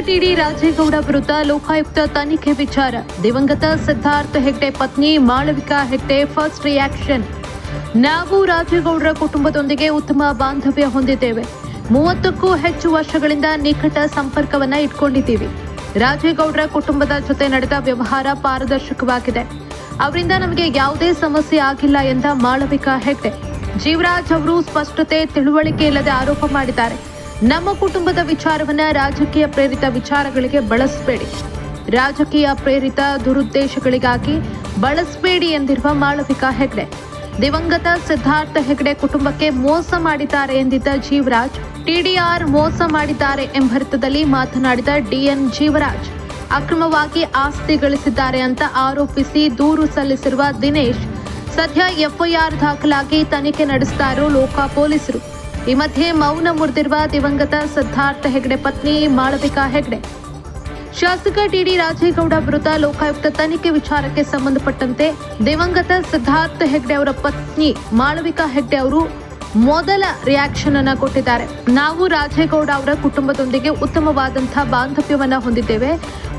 TD Rajegowda ವಿರುದ್ಧ ಲೋಕಾಯುಕ್ತ ತನಿಖೆ ವಿಚಾರ. ದಿವಂಗತ ಸಿದ್ಧಾರ್ಥ ಹೆಗ್ಡೆ ಪತ್ನಿ ಮಾಳವಿಕಾ ಹೆಗ್ಡೆ ಫಸ್ಟ್ ರಿಯಾಕ್ಷನ್ ನಾವು ರಾಜೇಗೌಡರ ಕುಟುಂಬದೊಂದಿಗೆ ಉತ್ತಮ ಬಾಂಧವ್ಯ ಹೊಂದಿದ್ದೇವೆ. ಮೂವತ್ತಕ್ಕೂ ಹೆಚ್ಚು ವರ್ಷಗಳಿಂದ ನಿಕಟ ಸಂಪರ್ಕವನ್ನ ಇಟ್ಕೊಂಡಿದ್ದೀವಿ. ರಾಜೇಗೌಡರ ಕುಟುಂಬದ ಜೊತೆ ನಡೆದ ವ್ಯವಹಾರ ಪಾರದರ್ಶಕವಾಗಿದೆ. ಅವರಿಂದ ನಮಗೆ ಯಾವುದೇ ಸಮಸ್ಯೆ ಆಗಿಲ್ಲ ಎಂದ ಮಾಳವಿಕಾ ಹೆಗ್ಡೆ. ಜೀವರಾಜ್ ಅವರು ಸ್ಪಷ್ಟತೆ, ತಿಳುವಳಿಕೆ ಇಲ್ಲದೆ ಆರೋಪ ಮಾಡಿದ್ದಾರೆ. ನಮ್ಮ ಕುಟುಂಬದ ವಿಚಾರವನ್ನ ರಾಜಕೀಯ ಪ್ರೇರಿತ ವಿಚಾರಗಳಿಗೆ ಬಳಸಬೇಡಿ. ರಾಜಕೀಯ ಪ್ರೇರಿತ ದುರುದ್ದೇಶಗಳಿಗಾಗಿ ಬಳಸಬೇಡಿ ಎಂದಿರುವ ಮಾಳವಿಕಾ ಹೆಗ್ಡೆ. ದಿವಂಗತ ಸಿದ್ಧಾರ್ಥ ಹೆಗ್ಡೆ ಕುಟುಂಬಕ್ಕೆ ಮೋಸ ಮಾಡಿದ್ದಾರೆ ಎಂದಿದ್ದ ಜೀವರಾಜ್, ಟಿಡಿಆರ್ ಮೋಸ ಮಾಡಿದ್ದಾರೆ ಎಂಬರ್ಥದಲ್ಲಿ ಮಾತನಾಡಿದ ಡಿಎನ್ ಜೀವರಾಜ್. ಅಕ್ರಮವಾಗಿ ಆಸ್ತಿ ಗಳಿಸಿದ್ದಾರೆ ಅಂತ ಆರೋಪಿಸಿ ದೂರು ಸಲ್ಲಿಸಿರುವ ದಿನೇಶ್. ಸದ್ಯ ಎಫ್ಐಆರ್ ದಾಖಲಾಗಿ ತನಿಖೆ ನಡೆಸ್ತಾ ಲೋಕಾ ಲೋಕ ಪೊಲೀಸರು. ಈ ಮಧ್ಯೆ ಮೌನ ಮುರಿದಿರುವ ದಿವಂಗತ ಸಿದ್ಧಾರ್ಥ ಹೆಗ್ಡೆ ಪತ್ನಿ ಮಾಳವಿಕಾ ಹೆಗ್ಡೆ. ಶಾಸಕ ಟಿಡಿ ರಾಜೇಗೌಡ ವಿರುದ್ಧ ಲೋಕಾಯುಕ್ತ ತನಿಖೆ ವಿಚಾರಕ್ಕೆ ಸಂಬಂಧಪಟ್ಟಂತೆ ದಿವಂಗತ ಸಿದ್ಧಾರ್ಥ ಹೆಗ್ಡೆ ಅವರ ಪತ್ನಿ ಮಾಳವಿಕಾ ಹೆಗ್ಡೆ ಅವರು ಮೊದಲ ರಿಯಾಕ್ಷನ್ ಅನ್ನ ಕೊಟ್ಟಿದ್ದಾರೆ. ನಾವು ರಾಜೇಗೌಡ ಅವರ ಕುಟುಂಬದೊಂದಿಗೆ ಉತ್ತಮವಾದಂತಹ ಬಾಂಧವ್ಯವನ್ನ ಹೊಂದಿದ್ದೇವೆ.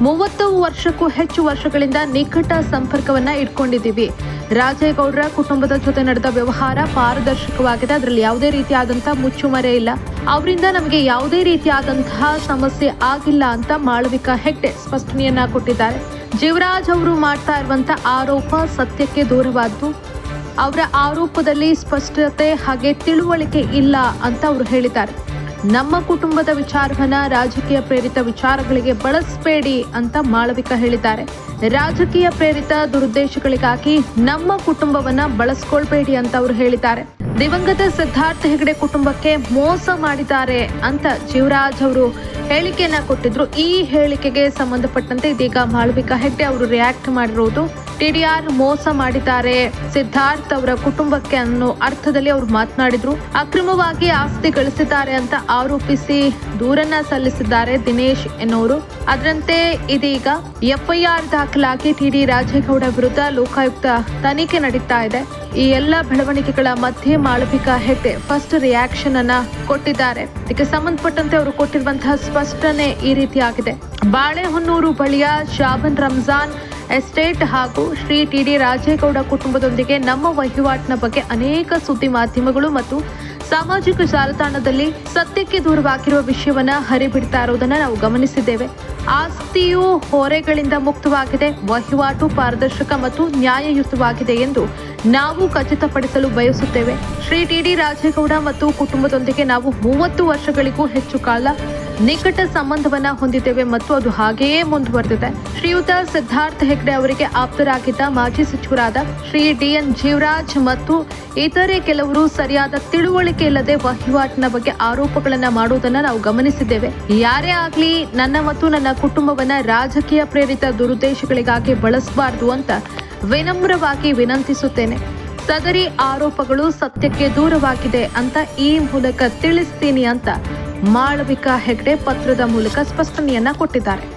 ಮೂವತ್ತು ವರ್ಷಕ್ಕೂ ಹೆಚ್ಚು ವರ್ಷಗಳಿಂದ ನಿಕಟ ಸಂಪರ್ಕವನ್ನ ಇಟ್ಕೊಂಡಿದ್ದೀವಿ. ರಾಜೇಗೌಡರ ಕುಟುಂಬದ ಜೊತೆ ನಡೆದ ವ್ಯವಹಾರ ಪಾರದರ್ಶಕವಾಗಿದೆ. ಅದರಲ್ಲಿ ಯಾವುದೇ ರೀತಿಯಾದಂತಹ ಮುಚ್ಚುಮರೆ ಇಲ್ಲ. ಅವರಿಂದ ನಮಗೆ ಯಾವುದೇ ರೀತಿಯಾದಂತಹ ಸಮಸ್ಯೆ ಆಗಿಲ್ಲ ಅಂತ ಮಾಳವಿಕಾ ಹೆಗ್ಡೆ ಸ್ಪಷ್ಟನೆಯನ್ನ ಕೊಟ್ಟಿದ್ದಾರೆ. ಜೀವರಾಜ್ ಅವರು ಮಾಡ್ತಾ ಇರುವಂತ ಆರೋಪ ಸತ್ಯಕ್ಕೆ ದೂರವಾದ್ದು. ಅವರ ಆರೋಪದಲ್ಲಿ ಸ್ಪಷ್ಟತೆ ಹಾಗೆ ತಿಳುವಳಿಕೆ ಇಲ್ಲ ಅಂತ ಅವರು ಹೇಳಿದ್ದಾರೆ. ನಮ್ಮ ಕುಟುಂಬದ ವಿಚಾರವನ್ನ ರಾಜಕೀಯ ಪ್ರೇರಿತ ವಿಚಾರಗಳಿಗೆ ಬಳಸಬೇಡಿ ಅಂತ ಮಾಳವಿಕಾ ಹೇಳಿದ್ದಾರೆ. ರಾಜಕೀಯ ಪ್ರೇರಿತ ದುರುದ್ದೇಶಗಳಿಗಾಗಿ ನಮ್ಮ ಕುಟುಂಬವನ್ನ ಬಳಸ್ಕೊಳ್ಬೇಡಿ ಅಂತ ಅವರು ಹೇಳಿದ್ದಾರೆ. ದಿವಂಗತ ಸಿದ್ಧಾರ್ಥ ಹೆಗಡೆ ಕುಟುಂಬಕ್ಕೆ ಮೋಸ ಮಾಡಿದ್ದಾರೆ ಅಂತ ಜೀವರಾಜ್ ಅವರು ಹೇಳಿಕೆಯನ್ನ ಕೊಟ್ಟಿದ್ರು. ಈ ಹೇಳಿಕೆಗೆ ಸಂಬಂಧಪಟ್ಟಂತೆ ಇದೀಗ ಮಾಳವಿಕಾ ಹೆಗ್ಡೆ ಅವರು ರಿಯಾಕ್ಟ್ ಮಾಡಿರೋದು ಟಿಡಿಆರ್ ಮೋಸ ಮಾಡಿದ್ದಾರೆ. ಸಿದ್ಧಾರ್ಥ್ ಅವರ ಕುಟುಂಬಕ್ಕೆ ಅನ್ನೋ ಅರ್ಥದಲ್ಲಿ ಅವರು ಮಾತನಾಡಿದ್ರು. ಅಕ್ರಮವಾಗಿ ಆಸ್ತಿ ಗಳಿಸಿದ್ದಾರೆ ಅಂತ ಆರೋಪಿಸಿ ದೂರನ್ನ ಸಲ್ಲಿಸಿದ್ದಾರೆ ದಿನೇಶ್ ಎನ್ನುವರು ಅದರಂತೆ ಇದೀಗ ಎಫ್ಐಆರ್ ದಾಖಲಾಗಿ ಟಿಡಿ ರಾಜೇಗೌಡ ವಿರುದ್ಧ ಲೋಕಾಯುಕ್ತ ತನಿಖೆ ನಡೀತಾ ಇದೆ. ಈ ಎಲ್ಲ ಬೆಳವಣಿಗೆಗಳ ಮಧ್ಯೆ ಮಾಳವಿಕಾ ಹೆಗ್ಡೆ ಫಸ್ಟ್ ರಿಯಾಕ್ಷನ್ ಅನ್ನ ಕೊಟ್ಟಿದ್ದಾರೆ. ಇದಕ್ಕೆ ಸಂಬಂಧಪಟ್ಟಂತೆ ಅವರು ಕೊಟ್ಟಿರುವಂತಹ ಸ್ಪಷ್ಟನೆ ಈ ರೀತಿಯಾಗಿದೆ. ಬಾಳೆಹೊನ್ನೂರು ಬಳಿಯ ಶಾಬನ್ ರಂಜಾನ್ ಎಸ್ಟೇಟ್ ಹಾಗೂ ಶ್ರೀ ಟಿ ಡಿ ರಾಜೇಗೌಡ ಕುಟುಂಬದೊಂದಿಗೆ ನಮ್ಮ ವಹಿವಾಟಿನ ಬಗ್ಗೆ ಅನೇಕ ಸುದ್ದಿ ಮಾಧ್ಯಮಗಳು ಮತ್ತು ಸಾಮಾಜಿಕ ಜಾಲತಾಣದಲ್ಲಿ ಸತ್ಯಕ್ಕೆ ದೂರವಾಗಿರುವ ವಿಷಯವನ್ನ ಹರಿಬಿಡ್ತಾ ಇರುವುದನ್ನು ನಾವು ಗಮನಿಸಿದ್ದೇವೆ. ಆಸ್ತಿಯು ಹೊರೆಗಳಿಂದ ಮುಕ್ತವಾಗಿದೆ, ವಹಿವಾಟು ಪಾರದರ್ಶಕ ಮತ್ತು ನ್ಯಾಯಯುತವಾಗಿದೆ ಎಂದು ನಾವು ಖಚಿತಪಡಿಸಲು ಬಯಸುತ್ತೇವೆ. ಶ್ರೀ ಟಿ ಡಿ ರಾಜೇಗೌಡ ಮತ್ತು ಕುಟುಂಬದೊಂದಿಗೆ ನಾವು ಮೂವತ್ತು ವರ್ಷಗಳಿಗೂ ಹೆಚ್ಚು ಕಾಲ ನಿಕಟ ಸಂಬಂಧವನ್ನ ಹೊಂದಿದ್ದೇವೆ ಮತ್ತು ಅದು ಹಾಗೆಯೇ ಮುಂದುವರೆದಿದೆ. ಶ್ರೀಯುತ ಸಿದ್ಧಾರ್ಥ ಹೆಗ್ಡೆ ಅವರಿಗೆ ಆಪ್ತರಾಗಿದ್ದ ಮಾಜಿ ಸಚಿವರಾದ ಶ್ರೀ ಡಿಎನ್ ಜೀವರಾಜ್ ಮತ್ತು ಇತರೆ ಕೆಲವರು ಸರಿಯಾದ ತಿಳುವಳಿಕೆ ಇಲ್ಲದೆ ವಹಿವಾಟಿನ ಬಗ್ಗೆ ಆರೋಪಗಳನ್ನ ಮಾಡುವುದನ್ನ ನಾವು ಗಮನಿಸಿದ್ದೇವೆ. ಯಾರೇ ಆಗ್ಲಿ ನನ್ನ ಮತ್ತು ನನ್ನ ಕುಟುಂಬವನ್ನ ರಾಜಕೀಯ ಪ್ರೇರಿತ ದುರುದ್ದೇಶಗಳಿಗಾಗಿ ಬಳಸಬಾರದು ಅಂತ ವಿನಮ್ರವಾಗಿ ವಿನಂತಿಸುತ್ತೇನೆ. ಸದರಿ ಆರೋಪಗಳು ಸತ್ಯಕ್ಕೆ ದೂರವಾಗಿದೆ ಅಂತ ಈ ಮೂಲಕ ತಿಳಿಸ್ತೀನಿ ಅಂತ ಮಾಳವಿಕಾ ಹೆಗ್ಡೆ ಪತ್ರದ ಮೂಲಕ ಸ್ಪಷ್ಟನೆಯನ್ನ ಕೊಟ್ಟಿದ್ದಾರೆ.